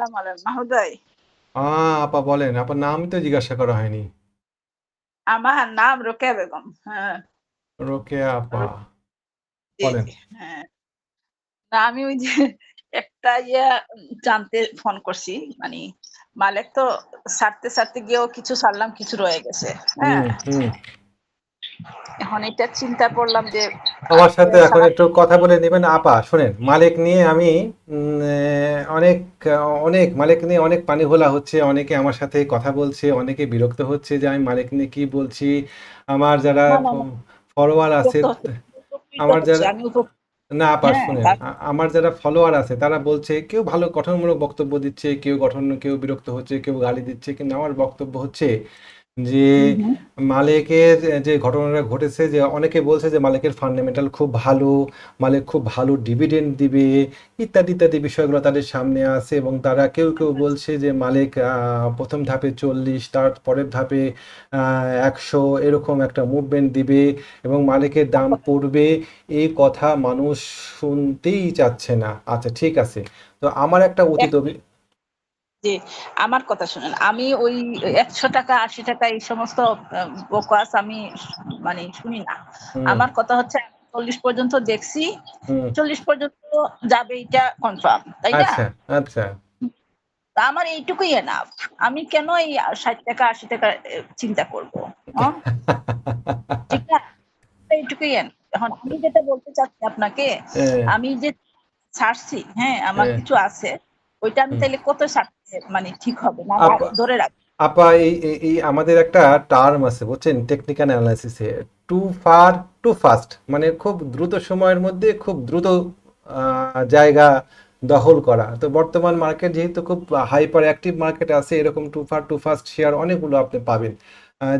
আলাইকুম আপা বলেন আপনার নামই তো জিজ্ঞাসা করা হয়নি। আমার নাম রোকেয়া বেগম হ্যাঁ। রোকেয়া আপা বলেন। হ্যাঁ। না আমি ওই যে একটা ইয়া জানতে ফোন করছি মানে মালিক তো ছাড়তে ছাড়তে গিয়েও কিছু ছাড়লাম কিছু রয়ে গেছে হ্যাঁ। এখন এটা চিন্তা করলাম যে আমার সাথে এখন একটু কথা বলে নেবেন। আপা শোনেন মালিক নিয়ে আমি অনেক অনেক মালিক নিয়ে অনেক পানি ঘোলা হচ্ছে অনেকে আমার সাথে কথা বলছে অনেকে বিরক্ত হচ্ছে যে আমি মালিক নিয়ে কি বলছি। আমার যারা ফলোয়ার আছে আমার যারা না আপা হ্যাঁ আ- আমার যারা ফলোয়ার আছে তারা বলছে কেউ ভালো গঠনমূলক বক্তব্য দিচ্ছে কেউ গঠন কেউ বিরক্ত হচ্ছে কেউ গালি দিচ্ছে কিন্তু আমার বক্তব্য হচ্ছে যে মালিকের যে ঘটনাটা ঘটেছে যে অনেকে বলছে যে মালিকের ফান্ডামেন্টাল খুব ভালো মালিক খুব ভালো ডিভিডেন্ড দিবে ইত্যাদি ইত্যাদি বিষয়গুলো তাদের সামনে আছে এবং তারা কেউ কেউ বলছে যে মালিক প্রথম ধাপে চল্লিশ তার পরের ধাপে একশো এরকম একটা মুভমেন্ট দিবে এবং মালিকের দাম পড়বে। এই কথা মানুষ শুনতেই চাচ্ছে না। আচ্ছা ঠিক আছে। তো আমার একটা অতীত যে আমার কথা শুনেন আমি ওই একশো টাকা আশি টাকা এই সমস্ত বকওয়াস আমি মানে শুনি না। আমার কথা হচ্ছে চল্লিশ পর্যন্ত দেখছি চল্লিশ পর্যন্ত যাবে এটা কনফার্ম তাই না? আচ্ছা আচ্ছা। আমার এইটুকুই এনাফ আমি কেন এই ষাট টাকা আশি টাকা চিন্তা করব? ঠিক না? এইটুকুই। এখন আমি যেটা বলতে চাচ্ছি আপনাকে হ্যাঁ, আমি যে ছাড়ছি হ্যাঁ আমার হ্যাঁ। কিছু আছে ওইটা আমি। তাইলে কত ছাড়তে মানে ঠিক হবে না ধরে রাখ। আপা এই এই- আমাদের একটা টার্ম আছে বুঝছেন? টেকনিক্যাল অ্যানালাইসিসে টু ফার টু ফাস্ট মানে খুব দ্রুত সময়ের মধ্যে খুব দ্রুত জায়গা দখল করা। তো বর্তমান মার্কেট যেহেতু খুব হাইপার অ্যাক্টিভ মার্কেট আছে এরকম too far too fast share অনেকগুলো আপনি পাবেন।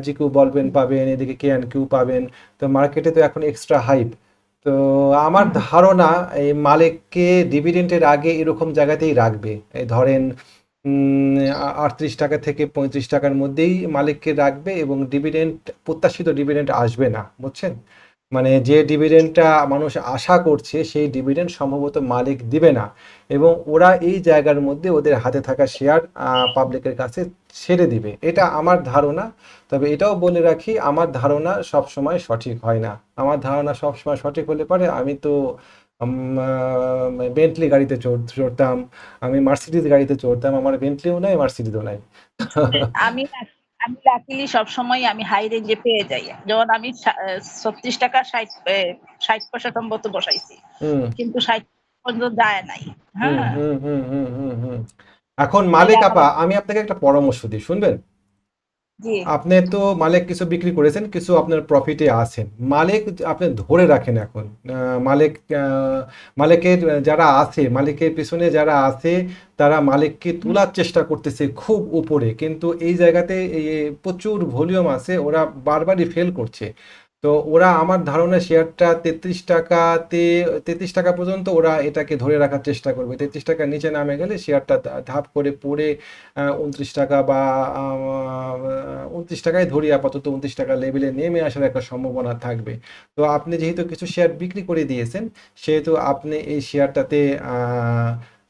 জিকিউ বলবেন পাবেন এদিকে কে অ্যান্ড কিউ পাবেন। তো মার্কেটে তো এখন এক্সট্রা হাইপ তো আমার ধারণা এই মালিককে ডিভিডেন্টের আগে এরকম জায়গাতেই রাখবে। এই ধরেন আটত্রিশ টাকা থেকে পঁয়ত্রিশ টাকার মধ্যেই মালিককে রাখবে এবং ডিভিডেন্ট প্রত্যাশিত ডিভিডেন্ট আসবে না, বুঝছেন? মানে যে ডিভিডেন্টটা মানুষ আশা করছে, সেই ডিভিডেন্ট সম্ভবত মালিক দিবে না। এবং ওরা এই জায়গার মধ্যে ওদের হাতে থাকা শেয়ার পাবলিকের কাছে ছেড়ে দিবে। এটা আমার ধারণা। তবে এটাও বলে রাখি, আমার ধারণা সব সময় সঠিক হয় না। আমার ধারণা সব সময় সঠিক হলে পারে আমি তো বেন্টলি গাড়িতে চড়তাম, আমি মার্সিডিজ গাড়িতে চড়তাম, আমার বেন্টলিও নাই মার্সিডিজও নাই। আমি আমি লাকিলি সবসময় আমি হাই রেঞ্জে পেয়ে যাই। যেমন আমি ছত্রিশ টাকা ষাট ষাট পয়সা সম্ভবত বসাইছি। কিন্তু ষাট পর্যন্ত যায় নাই। হ্যাঁ। হুম হুম হুম হুম হুম। এখন মালিক আপা আমি আপনাকে একটা পরামর্শ দিই শুনবেন? আপনি তো মালিক কিছু বিক্রি করেছেন, কিছু আপনার প্রফিটে আছেন মালিক আপনি ধরে রাখেন এখন। মালিক মালিকের যারা আছে, মালিকের পিছনে যারা আছে, তারা মালিককে তোলার চেষ্টা করতেছে খুব উপরে। কিন্তু এই জায়গাতে প্রচুর ভলিউম আছে, ওরা বারবারই ফেল করছে। তো ওরা আমার ধারণা শেয়ারটা তেত্রিশ টাকাতে, তেত্রিশ টাকা পর্যন্ত ওরা এটাকে ধরে রাখার চেষ্টা করবে। তেত্রিশ টাকার নিচে নামে গেলে শেয়ারটা ধাপ করে পড়ে উনত্রিশ টাকা বা উনত্রিশ টাকায় ধরি আপাতত উনত্রিশ টাকা লেভেলে নেমে আসার একটা সম্ভাবনা থাকবে। তো আপনি যেহেতু কিছু শেয়ার বিক্রি করে দিয়েছেন, সেহেতু আপনি এই শেয়ারটাতে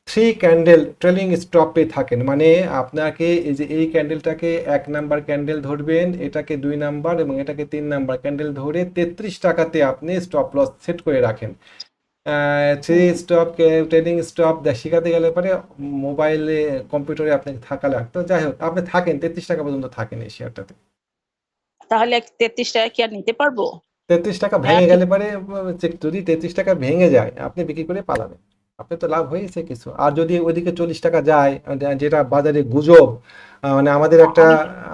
থ্রি ক্যান্ডেল ট্রেলিং স্টপে থাকেন। মানে আপনাকে এই যে এই ক্যান্ডেলটাকে এক নাম্বার ক্যান্ডেল ধরবেন এটাকে দুই নাম্বার এবং এটাকে তিন নাম্বার ক্যান্ডেল ধরে তেত্রিশ টাকাতে আপনি স্টপ লস সেট করে রাখেন। থ্রি স্টপ ট্রেডিং স্টপ শেখাতে গেলে পরে মোবাইলে কম্পিউটারে আপনাকে থাকা লাগতো। যাই হোক আপনি থাকেন তেত্রিশ টাকা পর্যন্ত থাকেন এই শেয়ারটাতে তাহলে তেত্রিশ টাকা কি আর নিতে পারব? তেত্রিশ টাকা ভেঙে গেলে পরে যদি তেত্রিশ টাকা ভেঙে যায় আপনি বিক্রি করে পালাবেন। আপনি তো লাভ হয়েছে কিছু। আর যদি ওইদিকে চল্লিশ টাকা যায় যেটা বাজারে গুজব মানে আমাদের একটা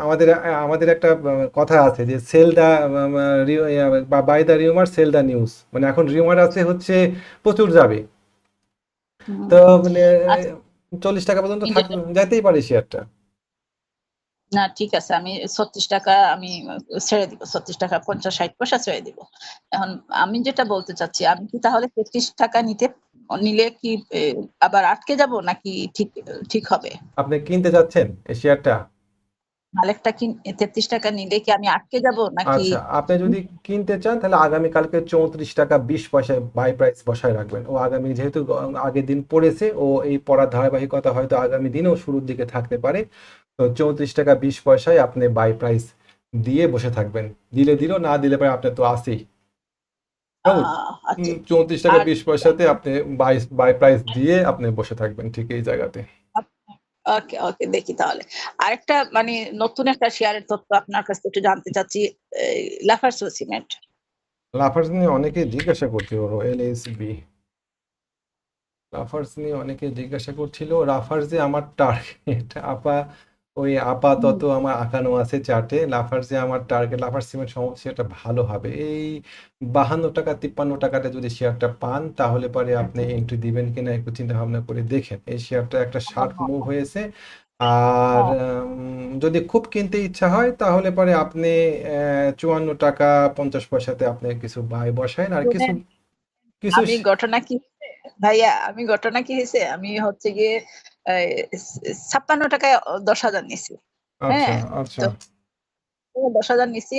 আমাদের আমাদের একটা কথা আছে যে সেল দা বা buy the rumour sell the news মানে এখন রিউমার আছে হচ্ছে প্রচুর যাবে। তো মানে আচ্ছা। চল্লিশ টাকা পর্যন্ত যাইতেই পারে শেয়ারটা না ঠিক আছে। আমি ছত্রিশ টাকা আমি ছেড়ে দিব। ছত্রিশ টাকা পঞ্চাশ ষাট পয়সা ছেড়ে দিব। এখন আমি যেটা বলতে চাচ্ছি আমি কি তাহলে তেত্রিশ টাকা নিতে নিলে কি আবার আটকে যাব নাকি ঠিক ঠিক হবে? আপনি কিনতে যাচ্ছেন এই শেয়ারটা? মালিকটা কি তেত্রিশ টাকা নিলে কি আমি আটকে যাব নাকি? আচ্ছা আপনি যদি কিনতে চান তাহলে আগামীকালকে চৌত্রিশ টাকা বিশ পয়সায় বাই প্রাইস বসায় রাখবেন। ও আগামী যেহেতু আগের দিন পড়েছে ও এই পড়ার ধারাবাহিকতা হয়তো আগামী দিনেও শুরুর দিকে থাকতে পারে। তো চৌত্রিশ টাকা বিশ পয়সায় আপনি বাই প্রাইস দিয়ে বসে থাকবেন। দিলে দিল না দিলে পরে আপনার তো আসেই চৌত্রিশ টাকা বিশ পয়সাতে আপনি বাই বাই প্রাইস দিয়ে আপনি বসে থাকবেন ঠিক এই জায়গাতে। ওকে ওকে দেখি তাহলে। আরেকটা মানে নতুন একটা শেয়ারের তথ্য আপনার কাছ থেকে একটু জানতে চাচ্ছি লাফার্স সিমেন্ট লাফার্স নিয়ে অনেকে জিজ্ঞাসা করছিল এলএসবি লাফার্স নিয়ে অনেকে জিজ্ঞাসা করছিল লাফার্স যে আমার টার্গেট আপা ওই আপাতত আমার আঁকানো আছে চার্টে। লাফার্সে আমার টার্গেট লাফার্স সিমেন্ট সমস্যাটা ভালো হবে। এই বাহান্ন টাকা তিপ্পান্ন টাকাতে যদি শেয়ারটা পান তাহলে পরে আপনি এন্ট্রি দিবেন কিনা একটু চিন্তা ভাবনা করে দেখেন। এই শেয়ারটা একটা শার্ট মুভ হয়েছে। আর উম, যদি খুব কিনতে ইচ্ছা হয় তাহলে পরে আপনি চুয়ান্ন টাকা পঞ্চাশ পয়সাতে আপনি কিছু বাই বসায়েন। আর কিছু কিছু আমি ঘটনা কি? ভাইয়া আমি ঘটনা কি হয়েছে? আমি হচ্ছে গিয়ে ছাপ্পান্ন টাকায় দশ হাজার নিছি। আচ্ছা হ্যাঁ, আচ্ছা। দশ হাজার নিছি।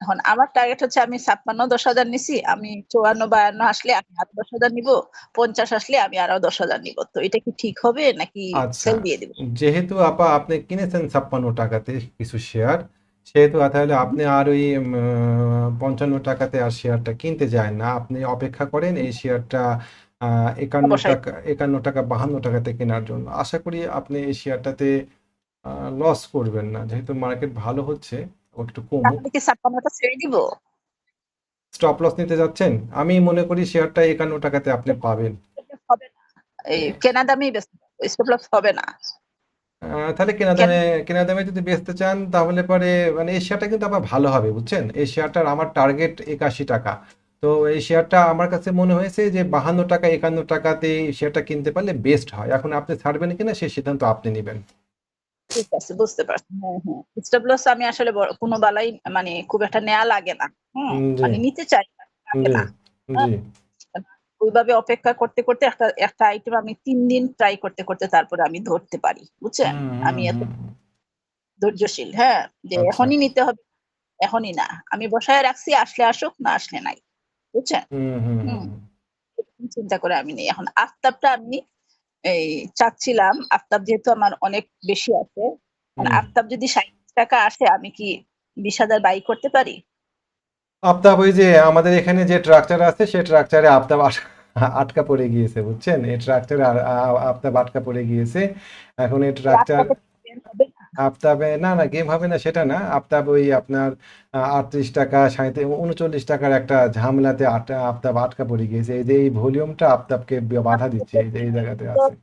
এখন আমার টার্গেট হচ্ছে আমি ছাপ্পান্ন দশ হাজার নিছি আমি চুয়ান্ন বায়ান্ন আসলে আমি আট দশ হাজার নিব পঞ্চাশ আসলে আমি আরও দশ হাজার নিব। তো এটা কি ঠিক হবে নাকি আচ্ছা। সেল দিয়ে দিব? যেহেতু আপা আপনি কিনেছেন ছাপ্পান্ন টাকাতে কিছু শেয়ার সেহেতু তাহলে আপনি আর ওই পঞ্চান্ন টাকাতে আর শেয়ারটা কিনতে যায় না। আপনি অপেক্ষা করেন এই শেয়ারটা একান্ন টাকা একান্ন টাকা বাহান্ন টাকাতে কেনার জন্য। আশা করি আপনি এই শেয়ারটাতে লস করবেন না। যেহেতু মার্কেট ভালো হচ্ছে একটু কমুক। তাহলে কি ছাপ্পান্নটা ছেড়ে দিব? স্টপ লস নিতে যাচ্ছেন? আমি মনে করি শেয়ারটা একান্ন টাকাতে আপনি পাবেন। হবে না। এই কেনা দামেই স্টপ লস হবে না। তাহলে কেনা দামে কেনা দামে যদি বেচতে চান তাহলে পরে মানে এই শেয়ারটা কিন্তু আবার ভালো হবে বুঝছেন? এই শেয়ারটার আমার টার্গেট একাশি টাকা। তো এই শেয়ারটা আমার কাছে মনে হয়েছে যে বাহান্ন টাকা একান্ন টাকাতে শেয়ারটা কিনতে পারলে বেস্ট হয়। এখন আপনি ছাড়বেন কিনা সেই সিদ্ধান্ত আপনি নেবেন। ঠিক আছে বুঝতে পারছি। হ্যাঁ হ্যাঁ। স্টপ লস আমি আসলে কোনো বালাই মানে খুব একটা নেওয়া লাগে না। মানে নিতে চাই না, জি না। জি। ওইভাবে অপেক্ষা করতে করতে একটা একটা আইটেম আমি তিন দিন ট্রাই করতে করতে তারপরে আমি ধরতে পারি বুঝছেন? আমি এত। ধৈর্যশীল হ্যাঁ? যে আচ্ছা। এখনই নিতে হবে এখনই না। আমি বসায় রাখছি আসলে আসুক না আসলে নাই বুঝছেন? চিন্তা করে আমি নেই। এখন আফতাবটা আমি এই চাচ্ছিলাম আফতাব যেহেতু আমার অনেক বেশি আছে এখন আফতাব যদি ষাট টাকা আসে আমি কি বিশ হাজার বাই করতে পারি? আফতাব ওই যে আমাদের এখানে যে ট্রাকচার আছে সে ট্রাকচারে আফতাব আট- আটকা পড়ে গিয়েছে বুঝছেন? এই ট্রাকচারে আফতাব আটকা পড়ে গিয়েছে। এখন এই বের হবে না? আফতাবে না না গেম হবে না সেটা না। আফতাব ওই আপনার আটত্রিশ টাকা সাঁত্রিশ উনচল্লিশ টাকার একটা ঝামেলাতে আফতাব আটকা পড়ে গিয়েছে। এই যে এই ভলিউমটা আফতাবকে বাধা দিচ্ছে এই যে এই জায়গাতে আছে।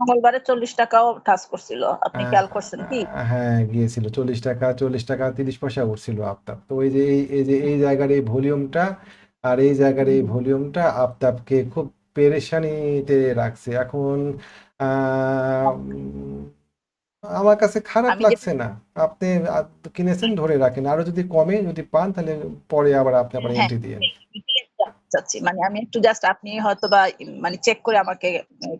মঙ্গলবারে চল্লিশ টাকাও টাচ করছিল। আপনি খেয়াল করছেন কি? হ্যাঁ গিয়েছিল। চল্লিশ টাকা চল্লিশ টাকা তিরিশ পয়সা উঠছিল আফতাব তো ওই যে এই যে এই জায়গার এই ভলিউমটা আর এই জায়গার এই ভলিউমটা আফতাবকে খুব পেরেশানিতে রাখছে। এখন আহ, আমার কাছে খারাপ লাগছে না। আপনি কিনেছেন ধরে রাখেন। আরও যদি কমে যদি পান তাহলে পরে আবার আপনি আবার হ্যাঁ। এন্ট্রি দিয়েন। চাচ্ছি। মানে আমি একটু জাস্ট আপনি হয়তো বা মানে চেক করে আমাকে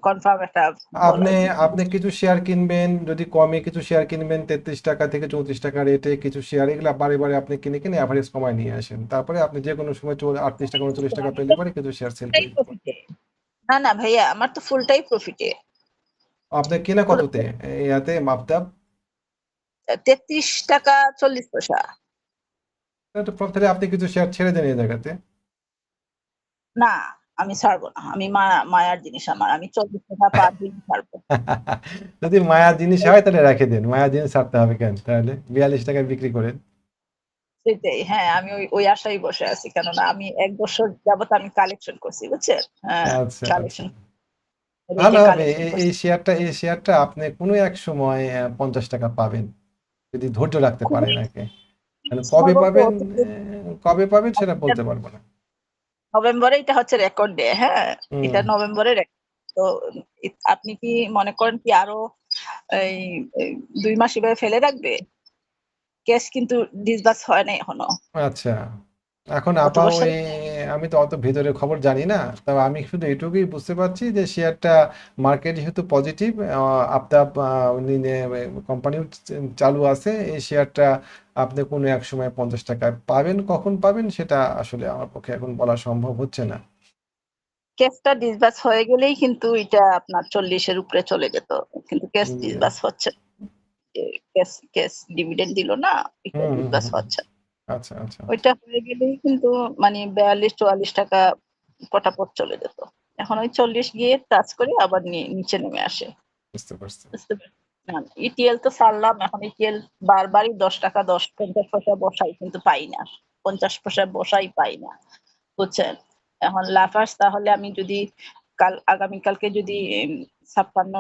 কনফার্ম একটা আপনি আপনি কিছু শেয়ার কিনবেন যদি কমে কিছু শেয়ার কিনবেন তেত্রিশ টাকা থেকে চৌত্রিশ টাকা রেটে কিছু শেয়ার এগুলা বারে বারে আপনি কিনে কিনে অ্যাভারেজ কমায় নিয়ে আসেন। তারপরে আপনি যে কোনো সময় আটত্রিশ টাকা উনচল্লিশ টাকা পেলে পরে কিছু শেয়ার সেল না না ভাইয়া আমার তো ফুলটাই প্রফিটে আপনি কিনা কততে? ইয়াতে মাপতাপ? তেত্রিশ টাকা চল্লিশ পয়সা। তাহলে আপনি কিছু শেয়ার ছেড়ে দেন এই জায়গাতে। না আমি ছাড়বো না। আমি মায়ার জিনিস আমার। আমি চল্লিশ টাকা পার দিন ছাড়বো। যদি মায়ার জিনিস হয় তাহলে রেখে দেন। মায়ার জিনিস ছাড়তে হবে কেন? তাহলে বিয়াল্লিশ টাকায় বিক্রি করেন। সেটাই হ্যাঁ আমি ওই ওই আশায় বসে আছি। কেননা আমি এক বছর যাবত আমি কালেকশন করছি বুঝছেন? হ্যাঁ আচ্ছা কালেকশন ভালো হবে। এই- শেয়ারটা এই শেয়ারটা আপনি কোনো এক সময় পঞ্চাশ টাকা পাবেন। যদি ধৈর্য রাখতে পারেন আগে কবে পাবেন কবে পাবেন সেটা বলতে পারব না। নভেম্বরে এটা হচ্ছে রেকর্ড ডে হ্যাঁ। এটা নভেম্বরে। তো আপনি কি মনে করেন কি আরও এই দুই মাস এভাবে ফেলে রাখবে কেস কিন্তু ডিসবাস হয় নাই এখনও আচ্ছা এখন আপা ওই আমি তো অত ভেতরে খবর জানি না। তবে আমি শুধু এটুকুই বুঝতে পারছি যে শেয়ারটা মার্কেট যেহেতু পজিটিভ আপনার কোম্পানি চালু আছে। এই শেয়ারটা আপনি কোনো এক সময় পঞ্চাশ টাকায় পাবেন কখন পাবেন সেটা আসলে আমার পক্ষে এখন বলা সম্ভব হচ্ছে না। কেসটা ডিসবাস হয়ে গেলেই কিন্তু এটা আপনার চল্লিশের উপরে চলে যেত। কিন্তু কেস ডিসবাস হচ্ছে। কেস কেস ডিভিডেন্ড দিল না এটা ডিসবাস হচ্ছে। আচ্ছা আচ্ছা। ওইটা হয়ে গেলেই কিন্তু মানে বিয়াল্লিশ চুয়াল্লিশ টাকা পটাপট চলে যেত। এখন ওই চল্লিশ গিয়ে টাচ করে আবার নি- নিচে নেমে আসে। বুঝতে পারছি। বুঝতে ইটিএল তো ছাড়লাম এখন ইটিএল বারবারই দশ টাকা দশ পঞ্চাশ পয়সা বসাই কিন্তু পাই না। পঞ্চাশ পয়সা বসাই পাই না বুঝছেন? এখন লাফার্স তাহলে আমি যদি কাল আগামীকালকে যদি উম, ছাপ্পান্ন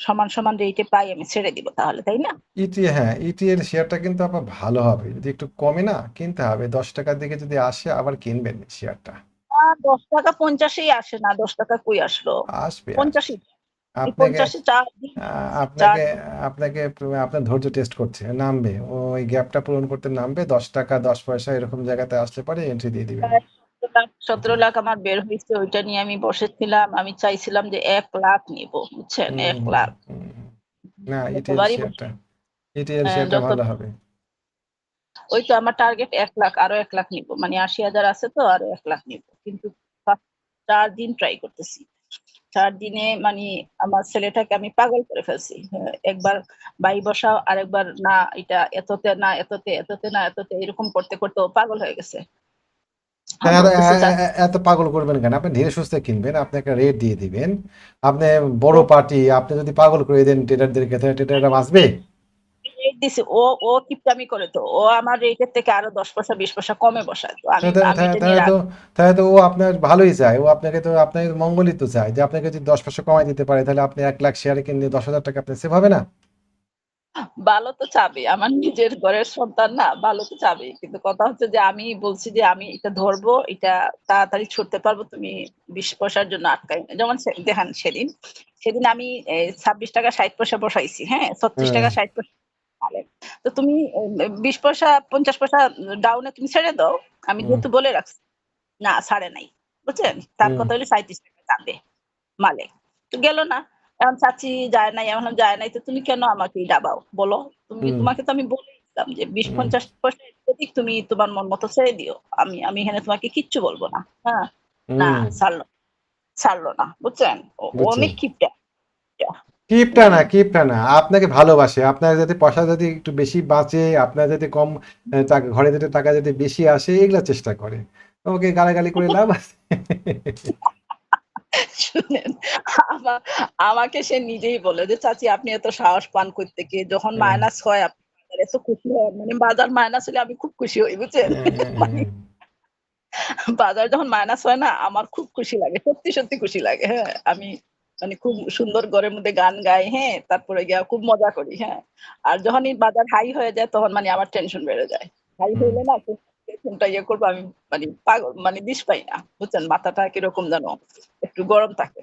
সমান সমান রেটে পাই আমি ছেড়ে দিব তাহলে তাই না? ইটি হ্যাঁ ইটিএল শেয়ারটা কিন্তু আবার ভালো হবে। যদি একটু কমে না কিনতে হবে। দশ টাকার দিকে যদি আসে আবার কিনবেন শেয়ারটা দশ টাকা পঞ্চাশেই আসে না দশ টাকা কই আসলো? আসবে। পঞ্চাশই। আপনাকে আপনাকে আপনাকে আপনার ধৈর্য টেস্ট করছে নামবে। ওই গ্যাপটা পূরণ করতে নামবে দশ টাকা দশ পয়সা এরকম জায়গাতে আসতে পারে এন্ট্রি দিয়ে দিবেন। সতেরো লাখ আমার বের হয়েছে ওইটা নিয়ে আমি বসেছিলাম। আমি চাইছিলাম যে এক লাখ নিব বুঝছেন? এক লাখ। না ইটিএল শেয়ারটা হ্যাঁ, ভালো হবে। ওই তো আমার টার্গেট এক লাখ আরও এক লাখ নিব। মানে আশি হাজার আছে তো আরও এক লাখ নিব। কিন্তু চার দিন ট্রাই করতেছি। চার দিনে মানে আমার ছেলেটাকে আমি পাগল করে ফেলছি। একবার বাই বসাও আরেকবার না এটা এততে না এততে এততে না এততে এরকম করতে করতে ও পাগল হয়ে গেছে। এত- বলতেছি, এ- এ- এত পাগল করবেন কেন? আপনি ধীরে সুস্থে কিনবেন আপনি একটা রেট দিয়ে দিবেন। আপনি বড় পার্টি আপনি যদি পাগল করে দেন ট্রেডারদেরকে তাহলে ট্রেডাররা বাঁচবে? দিছি। ও ও কিপটামি করে তো। ও আমার রেটের থেকে আরও দশ পয়সা বিশ পয়সা কমে বসায় তো। আমি তাহলে আমি এটা তাহলে নিয়ে তো তাহলে তো ও আপনার ভালোই চায়। ও আপনাকে তো আপনার মঙ্গলই তো চায়। যে আপনাকে যদি দশ পয়সা কমাই দিতে পারে তাহলে আপনি এক লাখ শেয়ারে কিনলে দশ হাজার টাকা আপনি সেভ হবে না? ভালো তো চাবে। আমার নিজের ঘরের সন্তান না ভালো তো চাবে। কিন্তু কথা হচ্ছে যে আমি বলছি যে আমি এটা ধরবো এটা তাড়াতাড়ি ছুটতে পারব তুমি বিশ পয়সার জন্য আটকাই না। যেমন দেখান সেদিন সেদিন আমি ছাব্বিশ টাকা ষাট পয়সা বসাইছি হ্যাঁ? ছত্রিশ টাকা ষাট পয়সা। তো তুমি বিশ পয়সা পঞ্চাশ পয়সা ডাউনে তুমি ছেড়ে দাও। আমি যেহেতু বলে রাখছি না ছাড়ে নাই বুঝছেন? তার কথা হলো সাঁত্রিশ টাকা যাবে মালে। তো গেল না। এখন চাচি যায় নাই এখন যায় নাই তো তুমি কেন আমাকে ডাবাও বলো। তুমি তোমাকে তো আমি বলে দিলাম যে বিশ পঞ্চাশ পয়সা তুমি তোমার মন মতো ছেড়ে দিও। আমি আমি এখানে তোমাকে কিচ্ছু বলব না হ্যাঁ? না ছাড়লো ছাড়লো না বুঝছেন? অনেক কিপটা। কিপটা না কিপটা না। আপনাকে ভালোবাসে। আপনার যদি পয়সা যদি একটু বেশি বাঁচে আপনার যদি কম টাকা ঘরে যদি টাকা যদি বেশি আসে এগুলা চেষ্টা করে। ওকে গালাগালি করে লাভ আছে? শুনেন আমাকে সে নিজেই বলে যে চাচি আপনি এত সাহস পান করতে গিয়ে যখন মাইনাস হয় আপনি এত খুশি হন। মানে বাজার মাইনাস হলে আমি খুব খুশি হই বুঝছেন? মানে বাজার যখন মাইনাস হয় না আমার খুব খুশি লাগে সত্যি সত্যি খুশি লাগে হ্যাঁ। আমি মানে খুব সুন্দর ঘরের মধ্যে গান গাই হ্যাঁ তারপরে গিয়া খুব মজা করি হ্যাঁ। আর যখনই বাজার হাই হয়ে যায় তখন মানে আমার টেনশন বেড়ে যায়। হাই হইলে না ইয়ে করব আমি মানে পাগল মানে পাই না বুঝছেন? মাথাটা কীরকম যেন একটু গরম থাকে।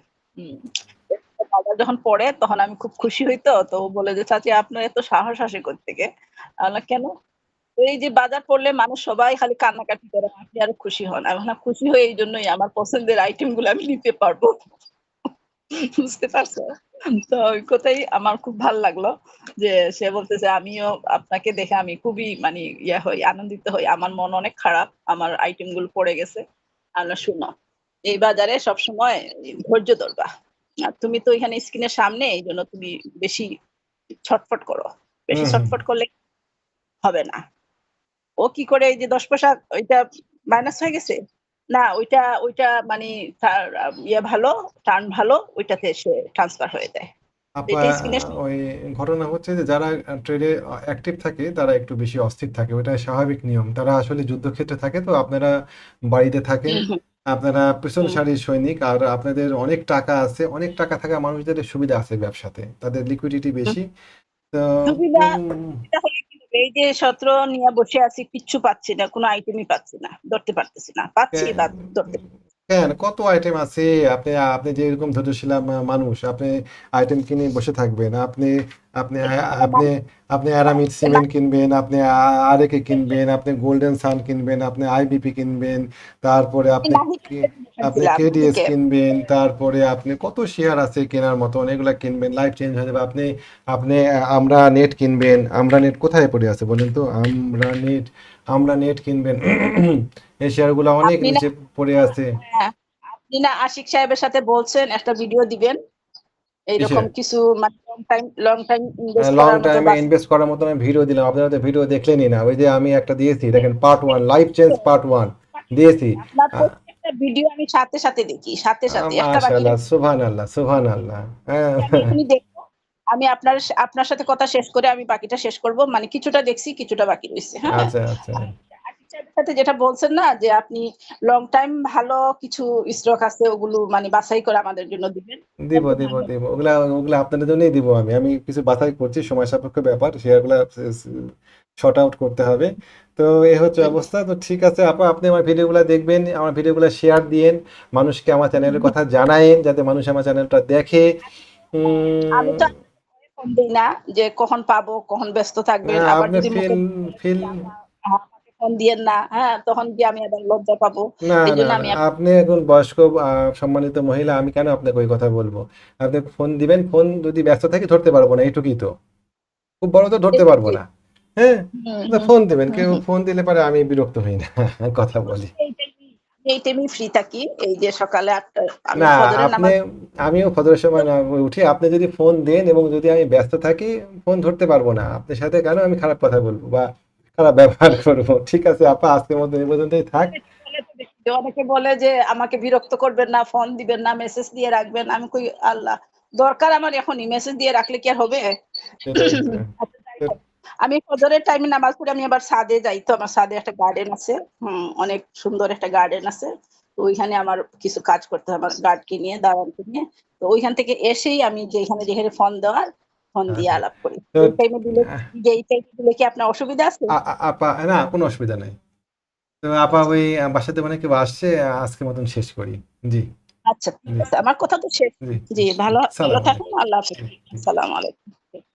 বাজার যখন পড়ে তখন আমি খুব খুশি হইতো তো বলে যে চাচি আপনার এত সাহস আসে থেকে কেন? এই যে বাজার পড়লে মানুষ সবাই খালি কান্নাকাটি করে আপনি আরও খুশি হন। আমি বললাম, খুশি হয়ে এই জন্যই আমার পছন্দের আইটেমগুলো আমি নিতে পারব। বুঝতে পারছ তো ওই কথাই আমার খুব ভালো লাগল যে সে বলতেছে আমিও আপনাকে দেখে আমি খুবই মানে ইয়া হই আনন্দিত হই। আমার মন অনেক খারাপ আমার আইটেমগুলো পড়ে গেছে। আমরা শুনো এই বাজারে সবসময় ধৈর্য ধরবা। আর তুমি তো এখানে স্ক্রিনের সামনে এই জন্য তুমি বেশি ছটফট করো। বেশি। ছটফট করলে হবে না। ও কি করে এই যে দশ পয়সা ওইটা মাইনাস হয়ে গেছে? না ওইটা ওইটা মানে তার ইয়ে ভালো টার্ন ভালো ওইটাতে সে ট্রান্সফার হয়ে যায়। ওই ঘটনা হচ্ছে যে যারা ট্রেডে অ্যাক্টিভ থাকে তারা একটু বেশি অস্থির থাকে ওটা স্বাভাবিক নিয়ম। তারা আসলে যুদ্ধক্ষেত্রে থাকে তো আপনারা বাড়িতে থাকেন আপনারা পিছন সারির সৈনিক আর আপনাদের অনেক টাকা আছে অনেক টাকা থাকা মানুষদের সুবিধা আছে ব্যবসাতে তাদের লিকুইডিটি বেশি। তো এই যে সত্র নিয়ে বসে আছি কিচ্ছু পাচ্ছি না কোনো আইটেমই পাচ্ছি না ধরতে পারতেছি না। পাচ্ছি বা ধরতে কেন? কত আইটেম আছে? আপনি আপনি যে এরকম ধৈর্যশীল মানুষ আপনি আইটেম কিনে বসে থাকবেন। আপনি আপনি আপনি আপনি অ্যারামিড সিমেন্ট কিনবেন আপনি আরেকে কিনবেন আপনি গোল্ডেন সান কিনবেন আপনি আইবিপি কিনবেন তারপরে আপনি আপনি কেডিএস কিনবেন তারপরে আপনি কত শেয়ার আছে কেনার মতন এগুলা কিনবেন লাইফ চেঞ্জ হয়ে যাবে। আপনি আপনি আমরা নেট কিনবেন। আমরা নেট কোথায় পড়ে আছে বলেন তো? আমরা নেট আমরা নেট কিনবেন। এই শেয়ারগুলো অনেক নিচে পড়ে আছে। হ্যাঁ আপনি না আশিক সাহেবের সাথে বলছেন একটা ভিডিও দিবেন। এইরকম কিছু মানে long time long time invest long করার মতো টাইমে ইনভেস্ট করার মতো আমি ভিডিও দিলাম। আপনারা তো ভিডিও দেখলেনই না। ওই যে আমি একটা দিয়েছি দেখেন part one life change part one দিয়েছি। ভিডিও আমি সাথে সাথে দেখি সাথে সাথে মাশাআল্লাহ সুবহান আল্লাহ সুবহান আল্লাহ হ্যাঁ আমি আপনার আপনার সাথে কথা শেষ করে আমি বাকিটা শেষ করব। মানে কিছুটা দেখছি কিছুটা বাকি রয়েছে। হ্যাঁ। আচ্ছা আচ্ছা। সাথে যেটা বলছেন না যে আপনি লং টাইম ভালো কিছু স্টক আছে ওগুলো মানে বাছাই করে আমাদের জন্য দিবেন। দিব দিব দিব। ওগুলা ওগুলা আপনাদের জন্যই দিব আমি। আমি কিছু বাছাই করছি সময় সাপেক্ষ ব্যাপার। শেয়ারগুলা শর্ট আউট করতে হবে। তো এই হচ্ছে অবস্থা। তো ঠিক আছে আপা আপনি আমার ভিডিওগুলো দেখবেন আমার ভিডিওগুলো শেয়ার দিয়েন। মানুষকে আমার চ্যানেলের কথা জানায়েন যাতে মানুষ আমার চ্যানেলটা দেখে। আমি তো ফোন দিই না যে কখন পাবো কখন ব্যস্ত থাকবেন। হ্যাঁ, আবার যদি ফিল ফিল আমাকে ফোন দিয়েন না হ্যাঁ তখন কি আমি আবার লজ্জা পাবো। এই জন্য আমি আপনি একজন বয়স্ক সম্মানিত মহিলা আমি কেন আপনাকে ওই কথা বলব? আপনি ফোন দিবেন ফোন যদি ব্যস্ত থাকি ধরতে পারব না তো। খুব বড় তো ধরতে পারব না। হ্যাঁ। ফোন দিবেন কেউ ফোন দিলে পরে আমি বিরক্ত হই না কথা বলি। এই ফ্রি থাকি এই যে সকালে না আপনি আমিও ফজরের সময় না উঠি আপনি যদি ফোন দেন এবং যদি আমি ব্যস্ত থাকি ফোন ধরতে পারব না। আপনার সাথে কেন আমি খারাপ কথা বলব? বা খারাপ ব্যবহার করব। ঠিক আছে আপা আজকের এই পর্যন্তই থাক। অনেকে বলে যে আমাকে বিরক্ত করবেন না ফোন দিবেন না মেসেজ দিয়ে রাখবেন। আমি কই আল্লাহ দরকার আমার এখনই। মেসেজ দিয়ে রাখলে কি আর হবে। আমি ফজরের টাইমে নামাজ পড়ে আমি আবার সাদে যাই তো। আমার সাদে একটা গার্ডেন আছে। হুম অনেক সুন্দর একটা গার্ডেন আছে। তো ওইখানে আমার কিছু কাজ করতে হয় আমার গার্ডকে নিয়ে দাওয়ানকে নিয়ে। তো ওইখান থেকে এসেই আমি যেখানে যেখানে ফোন দেওয়ার ফোন দিয়ে আলাপ করি। এই টাইমে দিলে যে এই টাইমে দিলে কি আপনার অসুবিধা আছে? আপা না কোনো অসুবিধা নাই। তো আপা ওই আহ, বাসাতে মানে কেউ আসছে আজকের মতন শেষ করি। জি। আচ্ছা আমার কথা তো শেষ। জি ভালো ভালো থাকুন আল্লাহ হাফিজ। আসসালামু আলাইকুম।